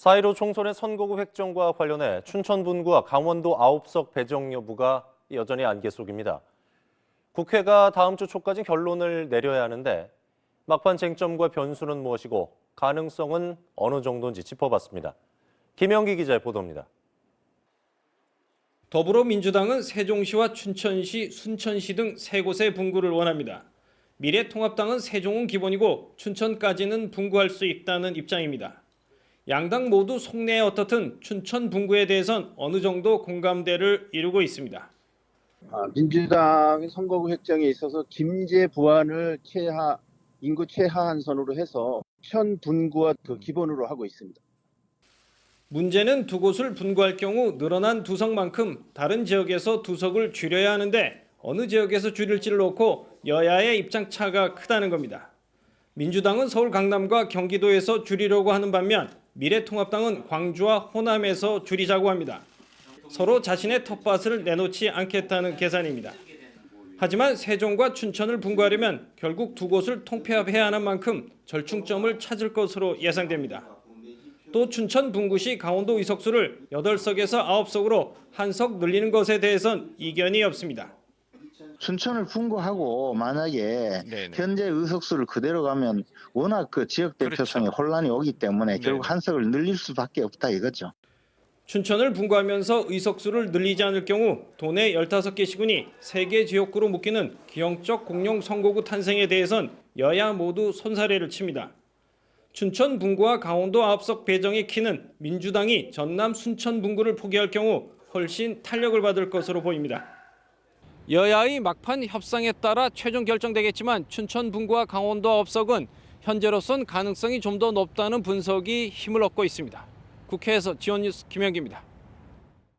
4.15 총선의 선거구 획정과 관련해 춘천 분구와 강원도 9석 배정 여부가 여전히 안개 속입니다. 국회가 다음 주 초까지 결론을 내려야 하는데 막판 쟁점과 변수는 무엇이고 가능성은 어느 정도인지 짚어봤습니다. 김영기 기자의 보도입니다. 더불어민주당은 세종시와 춘천시, 순천시 등 세 곳의 분구를 원합니다. 미래통합당은 세종은 기본이고 춘천까지는 분구할 수 있다는 입장입니다. 양당 모두 속내에 어떻든 춘천 분구에 대해선 어느 정도 공감대를 이루고 있습니다. 아, 민주당의 선거구 획정에 있어서 김제 부안을 최하 인구 최하한 선으로 해서 현 분구와 그 기본으로 하고 있습니다. 문제는 두 곳을 분구할 경우 늘어난 두 석만큼 다른 지역에서 두 석을 줄여야 하는데 어느 지역에서 줄일지를 놓고 여야의 입장 차가 크다는 겁니다. 민주당은 서울 강남과 경기도에서 줄이려고 하는 반면 미래통합당은 광주와 호남에서 줄이자고 합니다. 서로 자신의 텃밭을 내놓지 않겠다는 계산입니다. 하지만 세종과 춘천을 분구하려면 결국 두 곳을 통폐합해야 하는 만큼 절충점을 찾을 것으로 예상됩니다. 또 춘천 분구시 강원도 의석수를 8석에서 9석으로 한 석 늘리는 것에 대해선 이견이 없습니다. 춘천을 분구하고 만약에 현재 의석수를 그대로 가면 워낙 그 지역 대표성에 혼란이 오기 때문에 결국 한 석을 늘릴 수밖에 없다 이거죠. 춘천을 분구하면서 의석수를 늘리지 않을 경우 도내 15개 시군이 3개 지역구로 묶이는 기형적 공룡 선거구 탄생에 대해선 여야 모두 손사래를 칩니다. 춘천 분구와 강원도 9석 배정의 키는 민주당이 전남 순천 분구를 포기할 경우 훨씬 탄력을 받을 것으로 보입니다. 여야의 막판 협상에 따라 최종 결정되겠지만 춘천 분구와 강원도 9석은 현재로선 가능성이 좀 더 높다는 분석이 힘을 얻고 있습니다. 국회에서 지원 뉴스 김영기입니다.